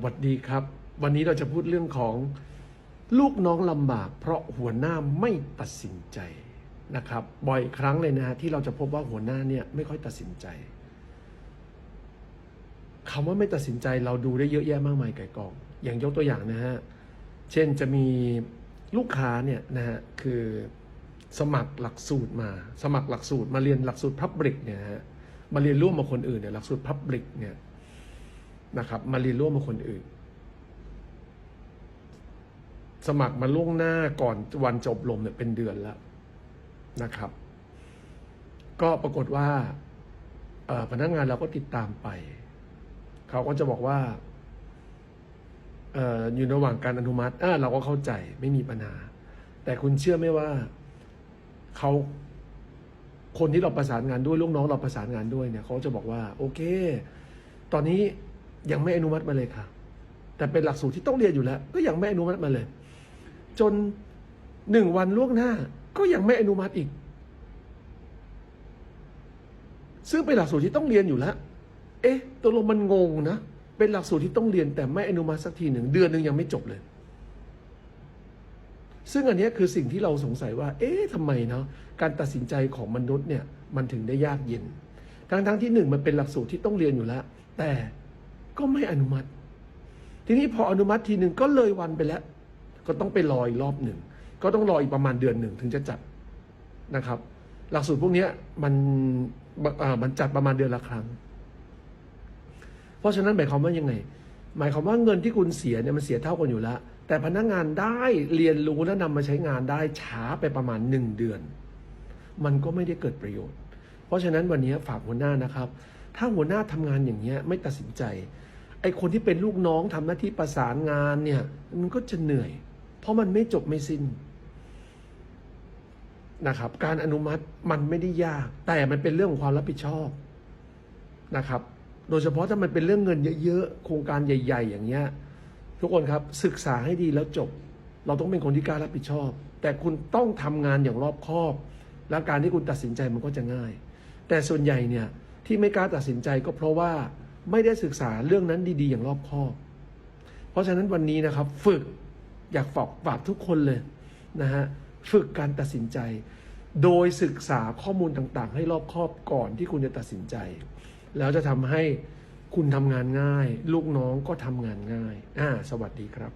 หวัดดีครับ วันนี้เราจะพูดเรื่องของลูกน้องลำบาก เพราะหัวหน้าไม่ตัดสินใจนะครับ บ่อยครั้งเลยนะที่เราจะพบว่าหัวหน้าเนี่ยไม่ค่อยตัดสินใจคำว่าไม่ตัดสินใจเราดูได้เยอะแยะมากมายไก่กอง อย่างยกตัวอย่างนะฮะ เช่นจะมีลูกค้าเนี่ยนะฮะคือสมัครหลักสูตรมา สมัครหลักสูตรมาเรียนหลักสูตรพับริกเนี่ยฮะมาเรียนร่วมกับคนอื่นเนี่ยหลักสูตรพับริกเนี่ย นะครับ มาเรียนร่วมกับคนอื่น สมัครมาล่วงหน้าก่อนวันจบลมเนี่ยเป็นเดือนแล้วนะครับ ก็ปรากฏว่าพนักงานเราก็ติดตามไป เขาก็จะบอกว่าอยู่ระหว่างการอนุมัติอ่าเราก็เข้าใจไม่มีปัญหา แต่คุณเชื่อไหมว่าเขาคนที่เราประสานงานด้วยลูกน้องเราประสานงานด้วยเนี่ยเขาจะบอกว่า โอเค ตอนนี้ ยังไม่อนุมัติมาเลยค่ะ แต่เป็นหลักสูตรที่ต้องเรียนอยู่แล้ว ก็ยังไม่อนุมัติมาเลย จนหนึ่งวันล่วงหน้า ก็ยังไม่อนุมัติอีก ซึ่งเป็นหลักสูตรที่ต้องเรียนอยู่แล้ว เอ๊ะตกลงมันงงนะ เป็นหลักสูตรที่ต้องเรียนแต่ไม่อนุมัติสักทีหนึ่งเดือนหนึ่งยังไม่จบเลย ซึ่งอันนี้คือสิ่งที่เราสงสัยว่า เอ๊ะทำไมเนาะการตัดสินใจของมนุษย์เนี่ยมันถึงได้ยากเย็น ทั้งทั้งที่หนึ่งมันเป็นหลักสูตรที่ต้องเรียนอยู่แล้ว แต่ ก็ไม่อนุมัติ ทีนี้พออนุมัติทีหนึ่งก็เลยวันไปแล้ว ก็ต้องไปรออีกรอบหนึ่ง ก็ต้องรออีกประมาณเดือนหนึ่งถึงจะจัดนะครับ หลักสูตรพวกนี้มันมันจัดประมาณเดือนละครั้ง เพราะฉะนั้นหมายความว่ายังไง หมายความว่าเงินที่คุณเสียเนี่ยมันเสียเท่ากันอยู่แล้ว แต่พนักงานได้เรียนรู้และนำมาใช้งานได้ช้าไปประมาณหนึ่งเดือน มันก็ไม่ได้เกิดประโยชน์ เพราะฉะนั้นวันนี้ฝากหัวหน้านะครับ ถ้าหัวหน้าทำงานอย่างเงี้ยไม่ตัดสินใจ ไอคนที่เป็นลูกน้องทำหน้าที่ประสานงานเนี่ย มันก็จะเหนื่อย เพราะมันไม่จบไม่สิ้นนะครับ การอนุมัติมันไม่ได้ยาก แต่มันเป็นเรื่องของความรับผิดชอบนะครับ โดยเฉพาะถ้ามันเป็นเรื่องเงินเยอะๆ โครงการใหญ่ ๆ อย่างเงี้ยทุกคนครับศึกษาให้ดีแล้วจบ เราต้องเป็นคนที่กล้ารับผิดชอบ แต่คุณต้องทำงานอย่างรอบคอบ และการที่คุณตัดสินใจมันก็จะง่าย แต่ส่วนใหญ่เนี่ย ที่ไม่กล้าตัดสินใจก็เพราะว่าไม่ได้ศึกษาเรื่องนั้นดี ๆ อย่างรอบคอบ เพราะฉะนั้นวันนี้นะครับฝึกอยากฝากฝากทุกคนเลยนะฮะฝึกการตัดสินใจ โดยศึกษาข้อมูลต่างๆ ให้รอบคอบก่อนที่คุณจะตัดสินใจ แล้วจะทำให้คุณทำงานง่าย ลูกน้องก็ทำงานง่ายอ่าสวัสดีครับ